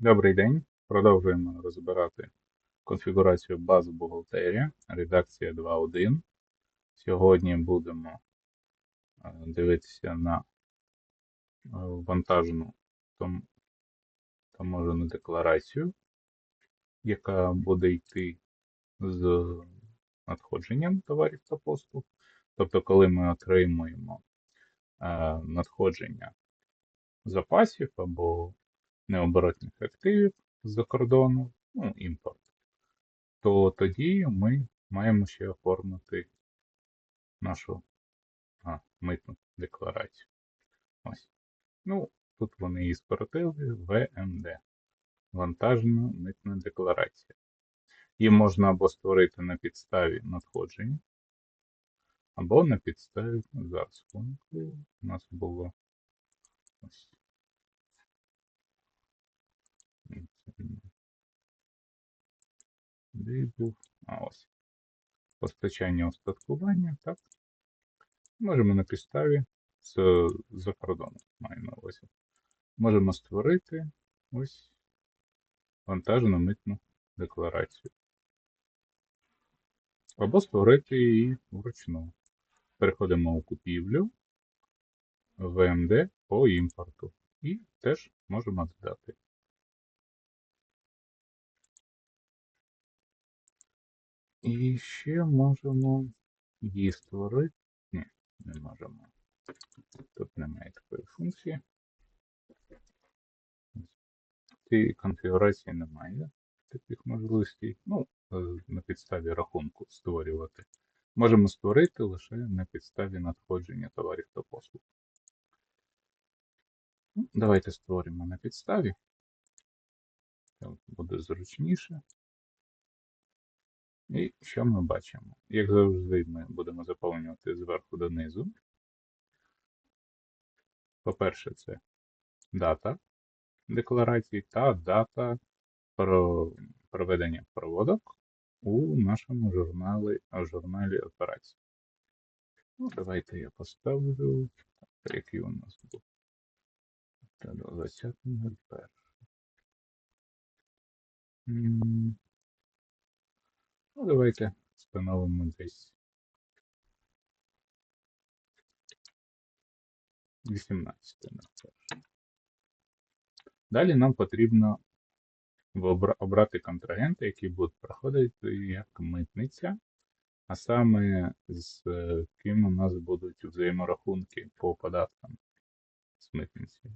Добрий день. Продовжуємо розбирати конфігурацію бази бухгалтерія, редакція 2.1. Сьогодні будемо е, дивитися на е, вантажну таможену декларацію, яка буде йти з надходженням товарів та послуг. Тобто, коли ми отримуємо е, надходження запасів або необоротних активів з-за кордону, ну, імпорт, то тоді ми маємо ще оформити нашу а, митну декларацію. Ось. Ну, тут вони її скоротили ВМД. Вантажна митна декларація. Її можна або створити на підставі надходження, або на підставі зараз у нас було ось. Був? А ось. Постачання устаткування, так. Можемо на підставі з за кордону, маю на увазі. Можемо створити ось вантажну митну декларацію. Або створити її вручну. Переходимо у купівлю, ВМД по імпорту. І теж можемо додати. І ще можемо її створити. Ні, не можемо. Тут немає такої функції. Цій конфігурації немає таких можливостей. Ну, е, на підставі рахунку створювати. Можемо створити лише на підставі надходження товарів та послуг. Ну, Давайте створимо на підставі. Так буде зручніше. І що ми бачимо? Як завжди, ми будемо заповнювати зверху донизу. По-перше, це дата декларації та дата про проведення проводок у нашому журналі, журналі операцій. Ну, давайте я поставлю, який у нас був. Та 20.01. Ну, давайте встановимо десь 18 наприклад. Далі нам потрібно обрати контрагента, який буде проходити як митниця, а саме з ким у нас будуть взаєморахунки по податкам з митниці.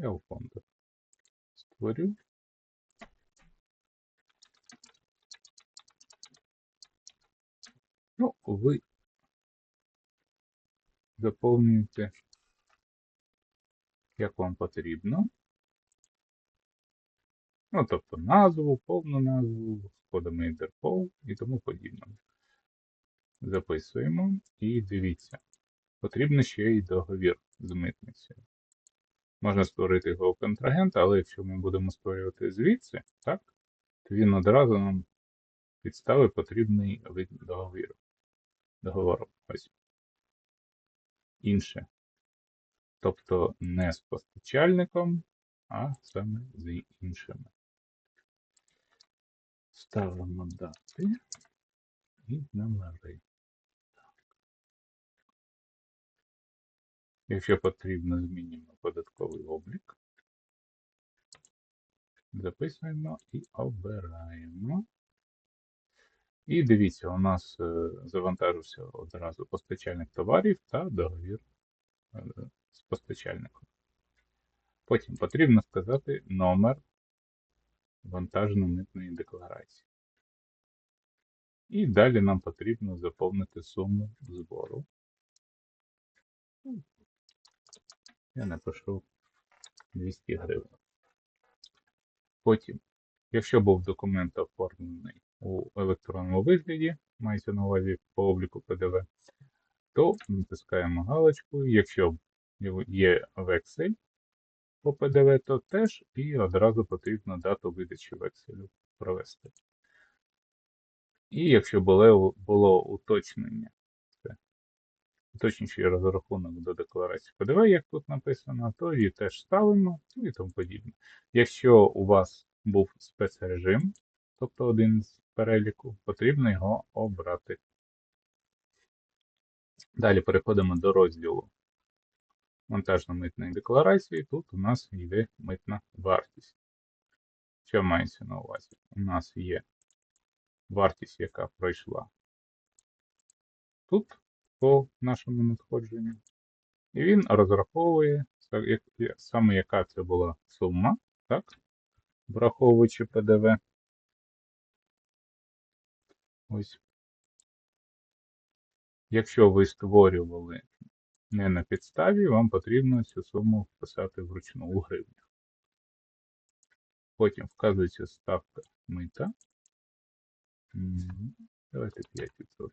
Я у створю. Ну, ви заповнюєте, як вам потрібно. Ну, тобто назву, повну назву, кодами Interpol і тому подібне. Записуємо і дивіться. Потрібно ще й договір з митницею. Можна створити його у контрагента, але якщо ми будемо створювати звідси, так, то він одразу нам підставить потрібний вид договіру. Договору. Ось. Інше. Тобто не з постачальником, а саме з іншими. Ставимо дати і номери. Якщо потрібно, змінюємо податковий облік. Записуємо і обираємо. І дивіться, у нас е, завантажився одразу постачальник товарів та договір е, з постачальником. Потім потрібно сказати номер вантажно-митної декларації. І далі нам потрібно заповнити суму збору. Я напишу 200 гривень. Потім, якщо був документ оформлений у електронному вигляді, мається на увазі по обліку ПДВ, то натискаємо галочку. Якщо є вексель по ПДВ, то теж і одразу потрібно дату видачі векселю провести. І якщо було, було уточнення, точніший розрахунок до декларації ПДВ, як тут написано, то її теж ставимо ну і тому подібне. Якщо у вас був спецрежим, тобто один з переліку, потрібно його обрати. Далі переходимо до розділу монтажно-митної декларації. Тут у нас йде митна вартість. Що мається на увазі? У нас є вартість, яка пройшла тут по нашому надходженню. І він розраховує саме яка це була сума, так? враховуючи ПДВ. Ось. Якщо ви створювали не на підставі, вам потрібно цю суму вписати вручну у гривнях. Потім вказується ставка мита. Давайте 5%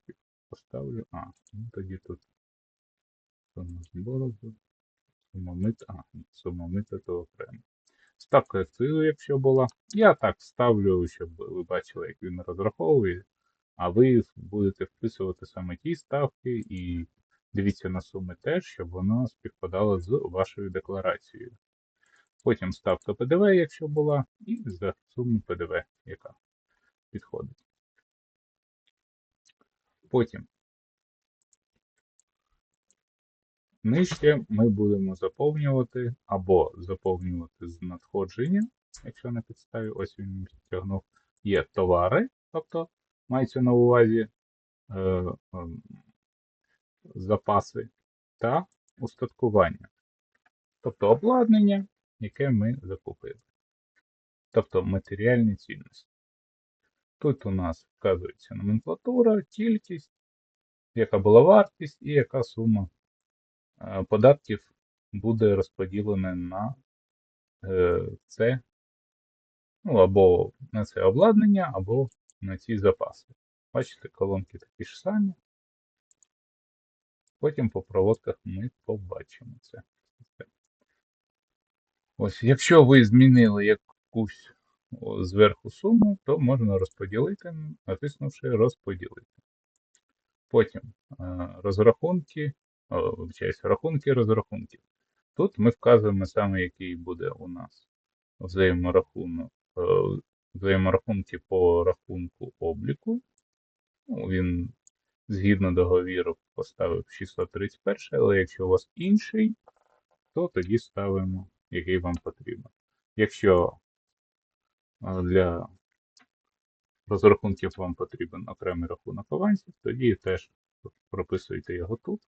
поставлю. А, ну тоді тут сума збору, сума мита, а, то окремо. Ставка акцизу, якщо була. Я так ставлю, щоб ви бачили, як він розраховує, а ви будете вписувати саме ті ставки і дивіться на суми теж, щоб воно співпадало з вашою декларацією. Потім ставка ПДВ, якщо була, і за суму ПДВ, яка підходить. Потім нижче ми будемо заповнювати або заповнювати з надходження, якщо на підставі, ось він підтягнув, є товари, тобто мається на увазі е, е, запаси та устаткування, тобто обладнання, яке ми закупили, тобто матеріальні цінності. Тут у нас вказується номенклатура, кількість, яка була вартість і яка сума е, податків буде розподілена на е, це, ну, або на це обладнання, або на ці запаси. Бачите, колонки такі ж самі. Потім по проводках ми побачимо це. Ось, якщо ви змінили якусь зверху суму, то можна розподілити, натиснувши розподілити. Потім е, розрахунки, рахунки розрахунків. Тут ми вказуємо саме, який буде у нас взаєморахунок, е, взаєморахунки по рахунку обліку. Ну, Він згідно договіру поставив 631, але якщо у вас інший, то тоді ставимо, який вам потрібен. Якщо для розрахунків вам потрібен окремий рахунок авансів, тоді теж прописуйте його тут.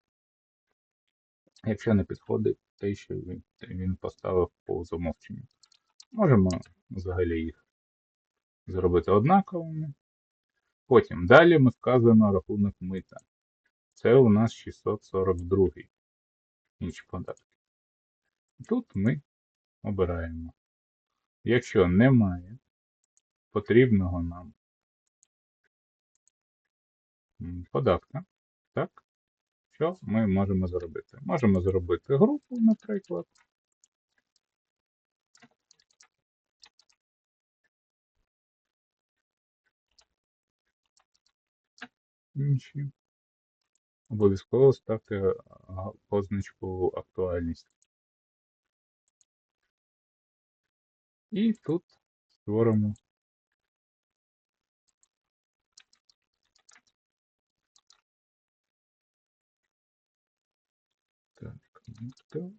Якщо не підходить те, що він, він поставив по замовченню. Можемо взагалі їх зробити однаковими. Потім далі ми вказуємо рахунок мита. Це у нас 642 інші податки. Тут ми обираємо Якщо немає потрібного нам податка, так, що ми можемо зробити? Можемо зробити групу, наприклад. Інші. Обов'язково ставте позначку актуальність. І тут створимо так, ну,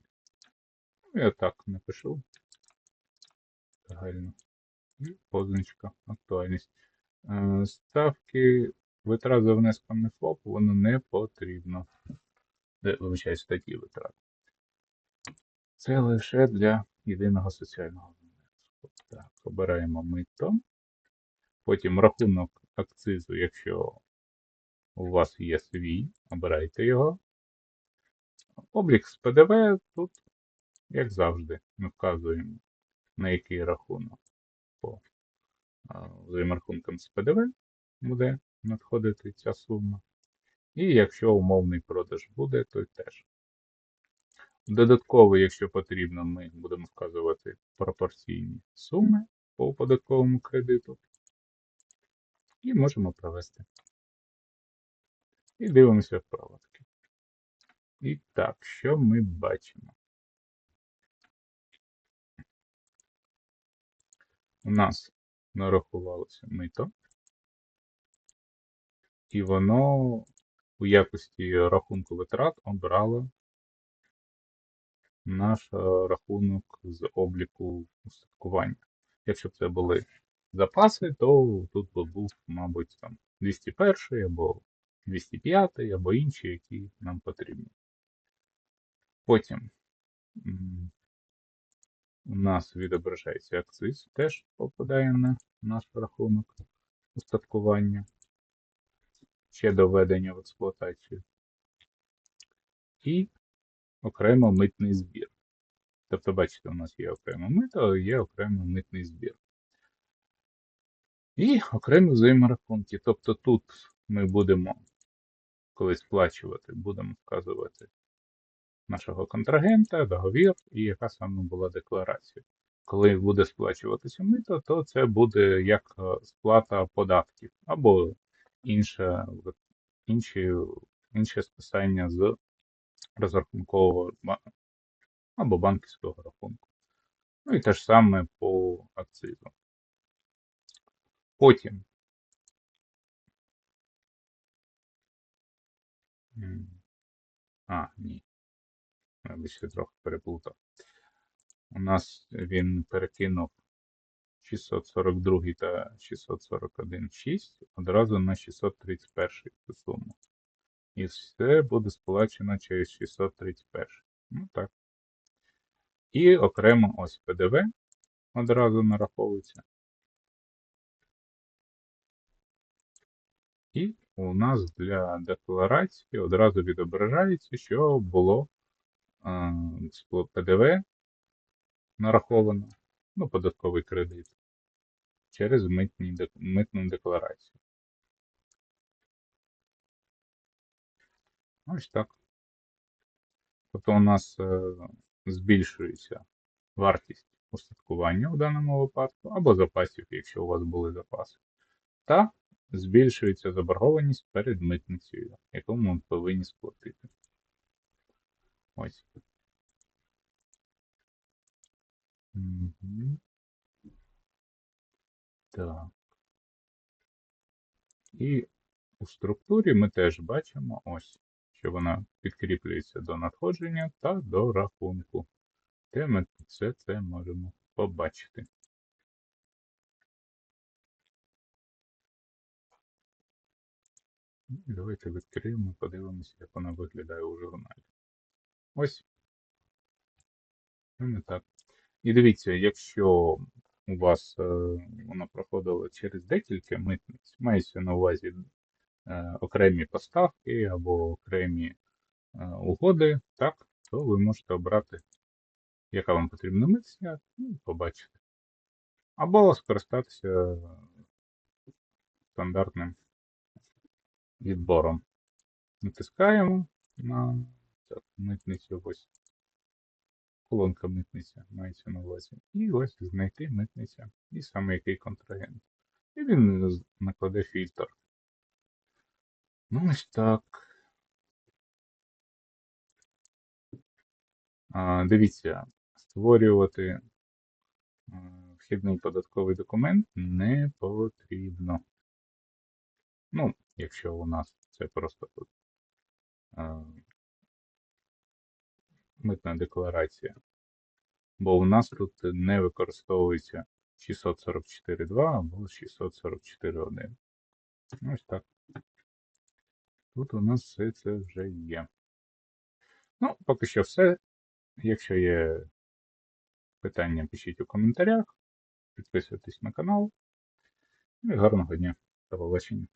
я так напишу загально. Позначка актуальність. Е, ставки витрат за внеском на ФОП, воно не потрібно. Е, вибачаю, статті витрат. Це лише для єдиного соціального. Так, обираємо мито. Потім рахунок акцизу, якщо у вас є свій, обирайте його. Облік з ПДВ тут, як завжди, ми вказуємо, на який рахунок по взаєморахункам з ПДВ буде надходити ця сума. І якщо умовний продаж буде, то теж. Додатково, якщо потрібно, ми будемо вказувати пропорційні суми по податковому кредиту. І можемо провести. І дивимося вправотки. І так, що ми бачимо? У нас нарахувалося мито, і воно у якості рахунку витрат обрало наш е, рахунок з обліку устаткування. Якщо б це були запаси, то тут би був, мабуть, там 201 або 205, або інші, які нам потрібні. Потім у нас відображається акциз, теж попадає на наш рахунок устаткування ще до введення в експлуатацію. І окремо митний збір. Тобто, бачите, у нас є окремо мито, є окремо митний збір. І окремі взаєморахунки. Тобто тут ми будемо, коли сплачувати, будемо вказувати нашого контрагента, договір і яка саме була декларація. Коли буде сплачуватися мито, то це буде як е, сплата податків або інше, інші, інше списання з розрахункового або банківського рахунку. Ну і те ж саме по акцизу. Потім. А, ні. Вибачте, трохи переплутав. У нас він перекинув 642 та 641,6 одразу на 631 цю суму. І все буде сплачено через 631. Ну так. І окремо ось ПДВ одразу нараховується. І у нас для декларації одразу відображається, що було е, ПДВ нараховано, ну, податковий кредит, через митні, митну декларацію. Ось так. Тобто у нас е, збільшується вартість устаткування в даному випадку, або запасів, якщо у вас були запаси, та збільшується заборгованість перед митницею, яку ми повинні сплатити. Ось. Мгм. Так. І у структурі ми теж бачимо ось, що вона підкріплюється до надходження та до рахунку. Де ми все це можемо побачити. Ну, Давайте відкриємо, подивимося, як вона виглядає у журналі. Ось. Саме так. І дивіться, якщо у вас е, воно проходило через декілька митниць, мається на увазі окремі поставки або окремі е, угоди, так, то ви можете обрати, яка вам потрібна ну, і побачити. Або скористатися стандартним відбором. Натискаємо на так, митницю ось. Колонка митниця мається на увазі. І ось знайти митниця. І саме який контрагент. І він накладе фільтр. Ну ось так. Дивіться, створювати вхідний податковий документ не потрібно. Ну, якщо у нас це просто тут митна декларація. Бо у нас тут не використовується 644.2 або 644.1. Ось так. Тут у нас все це вже є. Ну, поки що все. Якщо є питання, пишіть у коментарях. Підписуйтесь на канал. І гарного дня. До побачення.